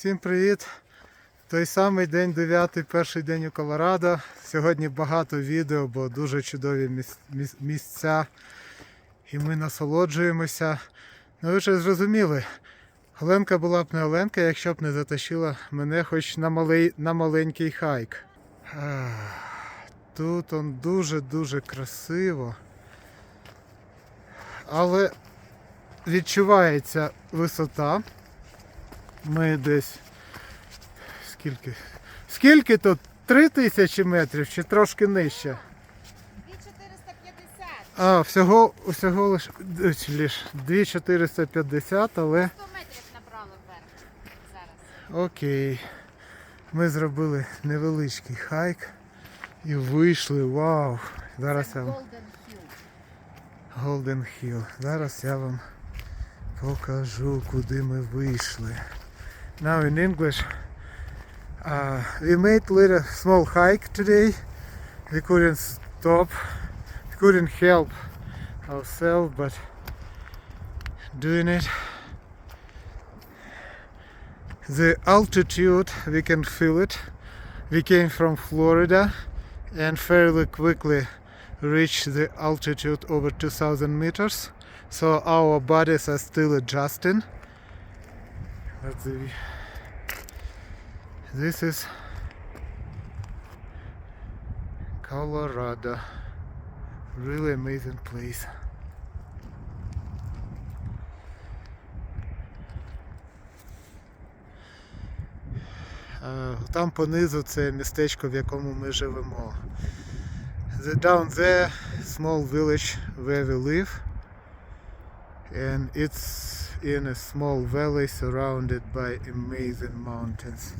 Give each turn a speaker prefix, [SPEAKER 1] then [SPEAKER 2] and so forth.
[SPEAKER 1] Всім привіт! Той самий день 9, перший день у Колорадо. Сьогодні багато відео, бо дуже чудові міс- міс- місця. І ми насолоджуємося. Ну ви вже зрозуміли, Оленка була б не Оленка, якщо б не затащила мене хоч на, малий, на маленький хайк. Тут он дуже-дуже красиво. Але відчувається висота. Ми десь. Скільки? Скільки тут? Три тисячі метрів чи трошки нижче?
[SPEAKER 2] 2450.
[SPEAKER 1] А, всього, всього лиш, лиш 2450, але
[SPEAKER 2] 100 метрів набрали вверх зараз.
[SPEAKER 1] окей. Ми зробили невеличкий хайк і вийшли. Вау! Зараз я вам
[SPEAKER 2] Golden Hill.
[SPEAKER 1] Golden Hill. Зараз я вам покажу, куди ми вийшли. Now in English. Uh, we made a little small hike today. We couldn't stop. We couldn't help ourselves, but doing it. The altitude, we can feel it. We came from Florida and fairly quickly reach the altitude over 2000 meters so our bodies are still adjusting but the, this is Colorado really amazing place Е, Там понизу це містечко, в якому ми живемо. The down there, small village where we live, and it's in a small valley surrounded by amazing mountains.